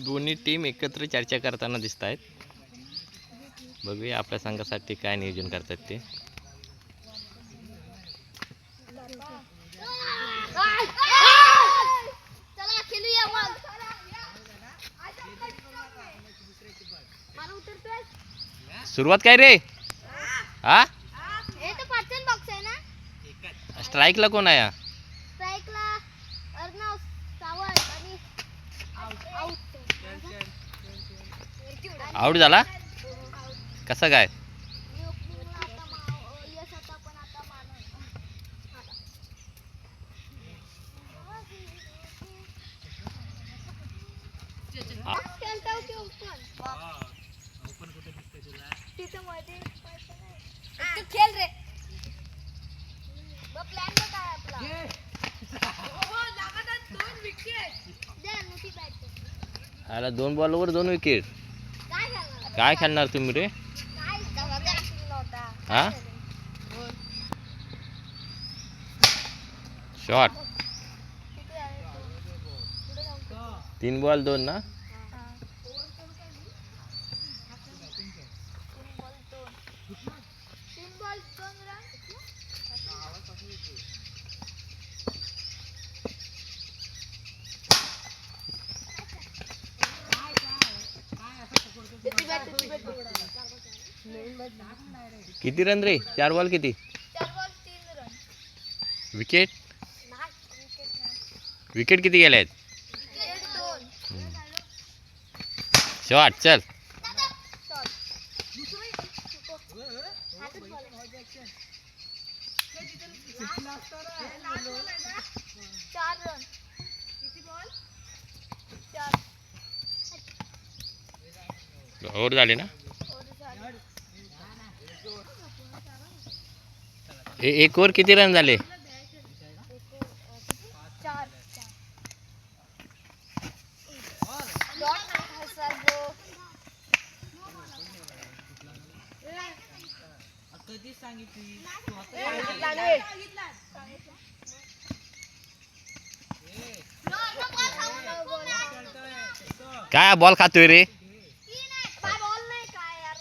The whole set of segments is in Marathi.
दोन्ही टीम एकत्र चर्चा करताना दिसत आहेत बघूया आपल्या संघासाठी काय नियोजन करतात ते. सुरुवात काय रे? हा? स्ट्राईकला कोण आहे हा? स्ट्राईकला अर्णव सावंत आणि आउट आऊट झाला कसा काय आता मा- यश आता पण आता मानव खेळता की ओपन तिथं मध्ये झाला? कसं खेळ रे प्लॅन काय? आपला आला दोन बॉलवर दोन विकेट काय खेळणार तुम्ही रे काय दवाचा नव्हता हा शॉट किती आहे तो? पुढे जाऊन खेळ. तीन बॉल दोन ना हा. तीन बॉल दोन. तीन बॉल दोन रन. किती रन रे? चार बॉल किती? चार बॉल तीन रन विकेट नाही विकेट नाही विकेट किती गेले आहेत विकेट दोन शॉट चल. शॉट हातच बॉल आहे. चार रन किती बॉल चार ओव्हर झाले ना? एक ओवर किती रन झाले? काय बॉल खातोय रे काय बॉल नाही काय यार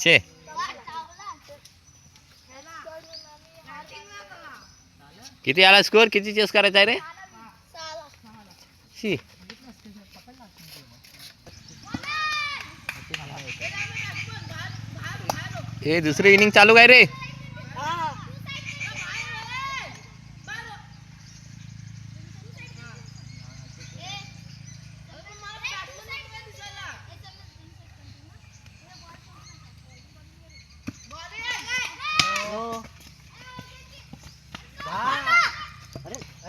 छे किती आला स्कोअर किती चेस करायचा आहे रे? शी. हे दुसरी इनिंग चालू काय रे?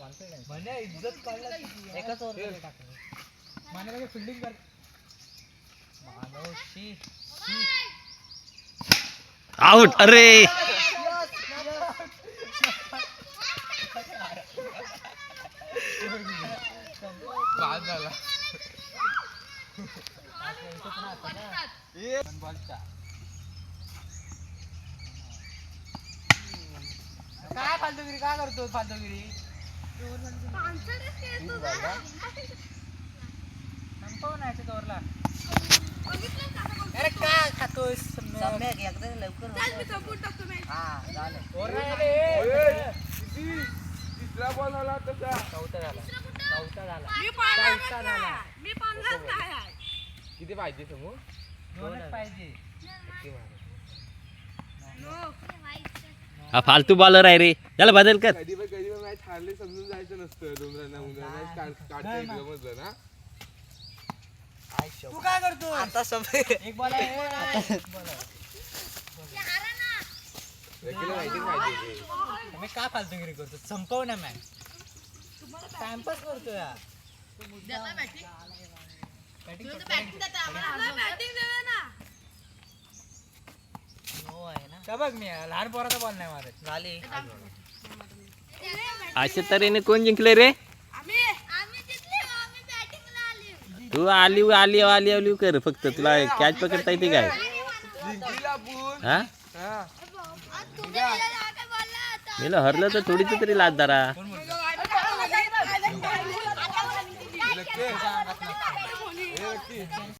इज्जत एकाच ओव्हर टाकलं. फिल्डिंग कर. मानवशी. आउट अरे! बाद झाला. काय फालतूगिरी काय करतो फालतूगिरी? अरे काय खातोस सम्यक एकदा लवकर हा झालं तिसरा बॉल आला तसा चौथा झाला चौथा झाला चौथा झाला किती पाहिजे समोर दोनच पाहिजे हा फालतू बॉलर आहे रे. त्याला बदल कर. मॅच हारले समजून जायचं नसतं. दोन रन मॅच काढता येईल समजलं ना. तू काय करतो आता एक बॉल आहे एक ball आहे. रकीला माहितीच माहिती मी काय फालतूगिरी करतो संपव ना मॅच टाइमपास करतो या का बघ मी लहान पोराचा बॉल नाही मारत. झाली. अशा तऱ्हेने कोण जिंकले रे आम्ही आम्ही जिंकले आम्ही बॅटिंगला आली तू आली आली आली आली कर फक्त तुला कॅच पकडता येते काय हा हा मी हरलं तर थोडीच तरी लाज दारा हे